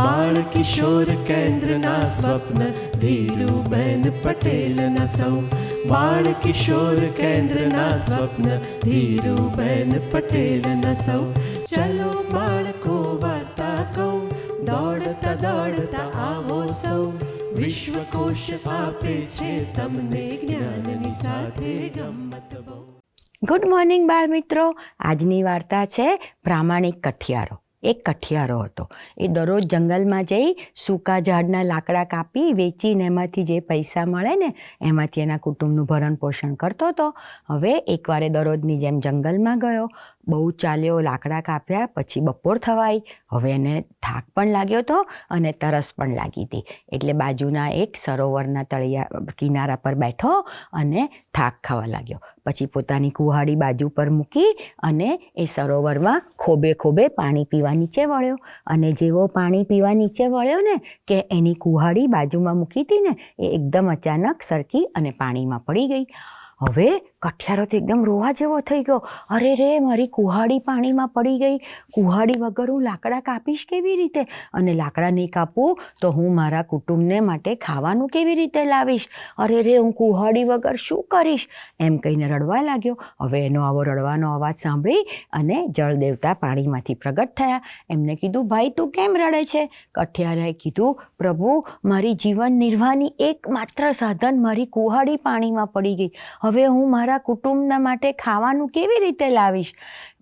બાળ કિશોર કેન્દ્રના સ્વપ્ન ધીરુબેન પટેલના સૌ બાળ કિશોર કેન્દ્રના સ્વપ્ન ધીરુબેન પટેલના સૌ ચલો બાળકો વાર્તા કહું દોડતા દોડતા આવો સૌ વિશ્વકોશ આપે છે તમને જ્ઞાનની સાથે ગમત બહુ ગુડ મોર્નિંગ બાળ મિત્રો આજની વાર્તા છે પ્રામાણિક કઠિયારો એક કઠિયારો હતો. એ દરરોજ જંગલમાં જઈ સૂકા ઝાડના લાકડા કાપી વેચીને એમાંથી જે પૈસા મળે ને, એમાંથી એના કુટુંબનું ભરણ પોષણ કરતો હતો. હવે એકવારે દરરોજની જેમ જંગલમાં ગયો. બહુ ચાલ્યો લાકડા કાપ્યા, પછી બપોર થવાઈ. હવે એને થાક પણ લાગ્યો હતો અને તરસ પણ લાગી હતી. એટલે બાજુના એક સરોવરના તળિયા, કિનારા પર બેઠો અને થાક ખાવા લાગ્યો. પછી પોતાની કુહાડી બાજુ પર મૂકી અને એ સરોવરમાં ખોબે ખોબે પાણી પીવા નીચે વળ્યો. અને જેવો પાણી પીવા નીચે વળ્યો ને કે એની કુહાડી બાજુમાં મૂકી હતી ને, એ એકદમ અચાનક સરકી અને પાણીમાં પડી ગઈ. હવે કઠિયારો તો એકદમ રોવા જેવો થઈ ગયો. અરે રે, મારી કુહાડી પાણીમાં પડી ગઈ. કુહાડી વગર હું લાકડા કાપીશ કેવી રીતે? અને લાકડા નહીં કાપું તો હું મારા કુટુંબને માટે ખાવાનું કેવી રીતે લાવીશ? અરે રે, હું કુહાડી વગર શું કરીશ? એમ કહીને રડવા લાગ્યો. હવે એનો આવો રડવાનો અવાજ સાંભળી અને જળ દેવતા પાણીમાંથી પ્રગટ થયા. એમને કીધું, ભાઈ, તું કેમ રડે છે? કઠિયારાએ કીધું, પ્રભુ, મારી જીવન નિર્વાહની એકમાત્ર સાધન મારી કુહાડી પાણીમાં પડી ગઈ. હવે હું મારા કુટુંબના માટે ખાવાનું કેવી રીતે લાવીશ?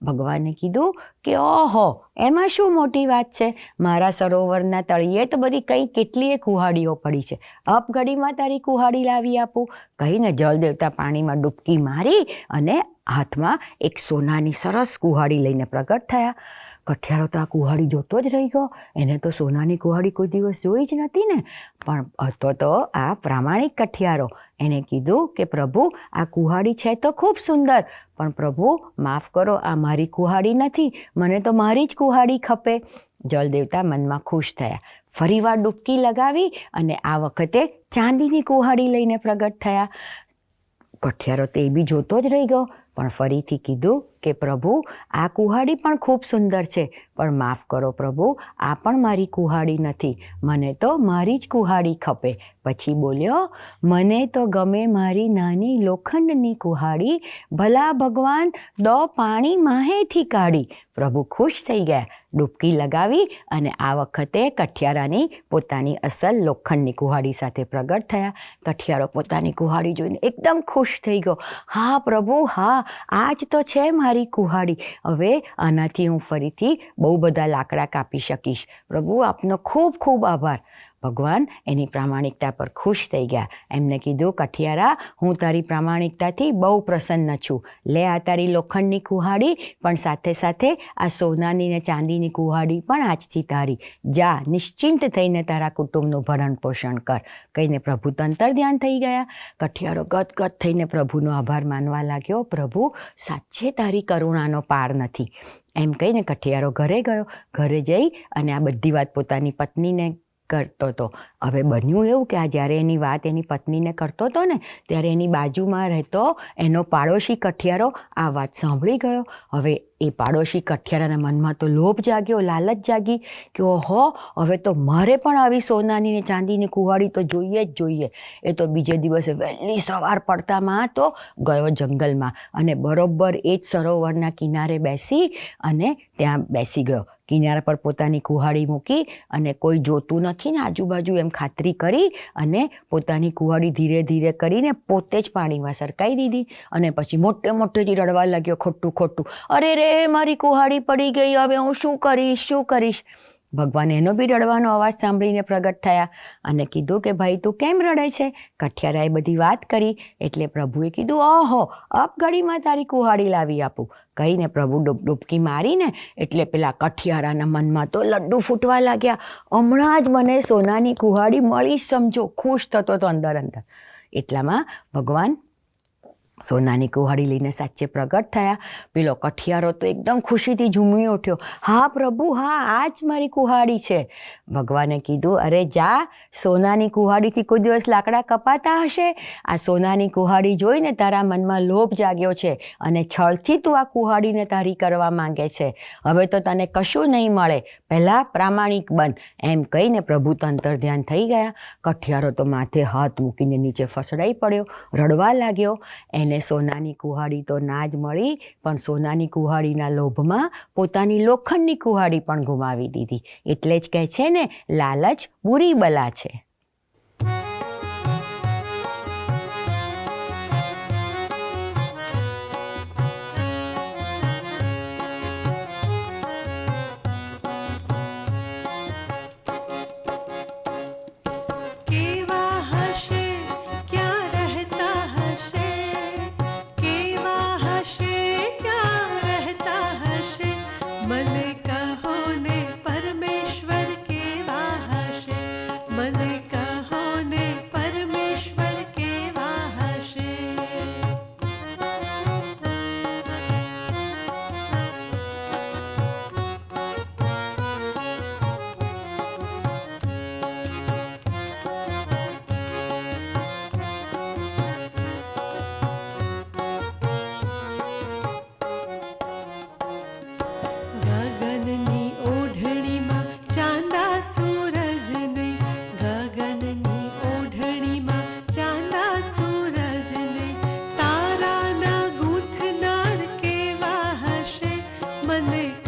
ભગવાને કીધું કે, ઓહો, એમાં શું મોટી વાત છે? મારા સરોવરના તળિયે તો બધી કંઈ કેટલીય કુહાડીઓ પડી છે. અપઘડીમાં તારી કુહાડી લાવી આપું. કહીને જળદેવતા પાણીમાં ડૂબકી મારી અને હાથમાં એક સોનાની સરસ કુહાડી લઈને પ્રગટ થયા. કઠિયારો તો આ કુહાડી જોતો જ રહી ગયો એને તો સોનાની કુહાડી કોઈ દિવસ જોઈ જ નથી ને. પણ હતો તો આ પ્રામાણિક કઠિયારો. એણે કીધું કે, પ્રભુ, આ કુહાડી છે તો ખૂબ સુંદર, પણ પ્રભુ, માફ કરો, આ મારી કુહાડી નથી. મને તો મારી જ કુહાડી ખપે. જળદેવતા મનમાં ખુશ થયા. ફરીવાર ડૂબકી લગાવી અને આ વખતે ચાંદીની કુહાડી લઈને પ્રગટ થયા. કઠિયારો તો એ બી જોતો જ રહી ગયો પણ ફરીથી કીધું કે પ્રભુ, આ કુહાડી પણ ખૂબ સુંદર છે, પણ માફ કરો પ્રભુ, આ પણ મારી કુહાડી નથી. મને તો મારી જ કુહાડી ખપે. પછી બોલ્યો, મને તો ગમે મારી નાની લોખંડની કુહાડી, ભલા ભગવાન દો પાણી માહેથી કાઢી. પ્રભુ ખુશ થઈ ગયા, ડૂબકી લગાવી અને આ વખતે કઠિયારાની પોતાની અસલ લોખંડની કુહાડી સાથે પ્રગટ થયા. કઠિયારો પોતાની કુહાડી જોઈને એકદમ ખુશ થઈ ગયો. હા પ્રભુ, હા આ જ તો છે મારી કુહાડી. હવે આનાથી હું ફરીથી બહુ બધા લાકડા કાપી શકીશ. પ્રભુ, આપનો ખૂબ ખૂબ આભાર. ભગવાન એની પ્રામાણિકતા પર ખુશ થઈ ગયા. એમને કીધું, કઠિયારા, હું તારી પ્રામાણિકતાથી બહુ પ્રસન્ન છું. લે આ તારી લોખંડની કુહાડી, પણ સાથે સાથે આ સોનાની ને ચાંદીની કુહાડી પણ આજથી તારી. જા, નિશ્ચિંત થઈને તારા કુટુંબનું ભરણ પોષણ કર. કહીને પ્રભુ તંતર ધ્યાન થઈ ગયા. કઠિયારો ગદગદ થઈને પ્રભુનો આભાર માનવા લાગ્યો. પ્રભુ, સાચે તારી કરુણાનો પાર નથી. એમ કહીને કઠિયારો ઘરે ગયો. ઘરે જઈ અને આ બધી વાત પોતાની પત્નીને કરતો હતો હવે બન્યું એવું કે આ જ્યારે એની વાત એની પત્નીને કરતો હતો ને, ત્યારે એની બાજુમાં રહેતો એનો પાડોશી કઠિયારો આ વાત સાંભળી ગયો. હવે એ પાડોશી કઠિયારાના મનમાં તો લોભ જાગ્યો, લાલચ જાગી કે ઓહો, હવે તો મારે પણ આવી સોનાની ને ચાંદીની કુવાડી તો જોઈએ જ જોઈએ. એ તો બીજે દિવસે વહેલી સવાર પડતામાં તો ગયો જંગલમાં અને બરોબર એ જ સરોવરના કિનારે બેસી અને ત્યાં બેસી ગયો. કિનારા પર પોતાની કુહાડી મૂકી અને કોઈ જોતું નથી ને આજુબાજુ એમ ખાતરી કરી અને પોતાની કુહાડી ધીરે ધીરે કરીને પોતે જ પાણીમાં સરકાઈ દીધી અને પછી મોટે મોટેથી રડવા લાગ્યો ખોટું ખોટું. અરે રે મારી કુહાડી પડી ગઈ. હવે હું શું કરીશ? શું કરીશ? ભગવાન એનો બી રડવાનો અવાજ સાંભળીને પ્રગટ થયા અને કીધું કે, ભાઈ, તું કેમ રડે છે? કઠિયારાએ બધી વાત કરી એટલે પ્રભુએ કીધું, ઓહો અપઘડીમાં તારી કુહાડી લાવી આપું. કહીને પ્રભુ ડૂબ ડૂબકી મારીને એટલે પેલા કઠિયારાના મનમાં તો લડ્ડુ ફૂટવા લાગ્યા. હમણાં જ મને સોનાની કુહાડી મળી, સમજો, ખુશ થતો હતો અંદર અંદર. એટલામાં ભગવાન સોનાની કુહાડી લઈને સાચે પ્રગટ થયા. પેલો કઠિયારો તો એકદમ ખુશીથી ઝૂમી ઉઠ્યો. હા, પ્રભુ, હા, આ જ મારી કુહાડી છે. ભગવાને કીધું, અરે જા, સોનાની કુહાડીથી કોઈ દિવસ લાકડા કપાતા હશે? આ સોનાની કુહાડી જોઈને તારા મનમાં લોભ જાગ્યો છે અને છળથી તું આ કુહાડીને તારી કરવા માંગે છે. હવે તો તને કશું નહીં મળે. પહેલાં પ્રામાણિક બન. એમ કહીને પ્રભુ તંતર ધ્યાન થઈ ગયા. કઠિયારો તો માથે હાથ મૂકીને નીચે ફસડાઈ પડ્યો, રડવા લાગ્યો. એને સોનાની કુહાડી તો ના જ મળી, પણ સોનાની કુહાડીના લોભમાં પોતાની લોખંડની કુહાડી પણ ગુમાવી દીધી. એટલે જ કહે છે ને, લાલચ બુરી બલા છે. મને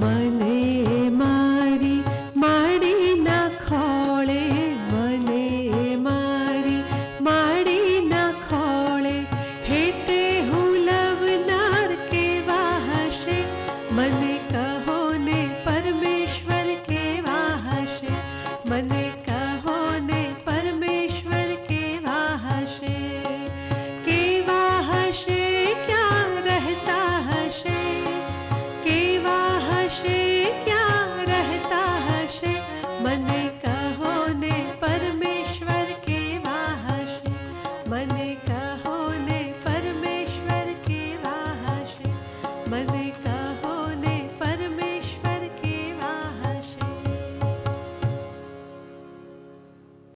my name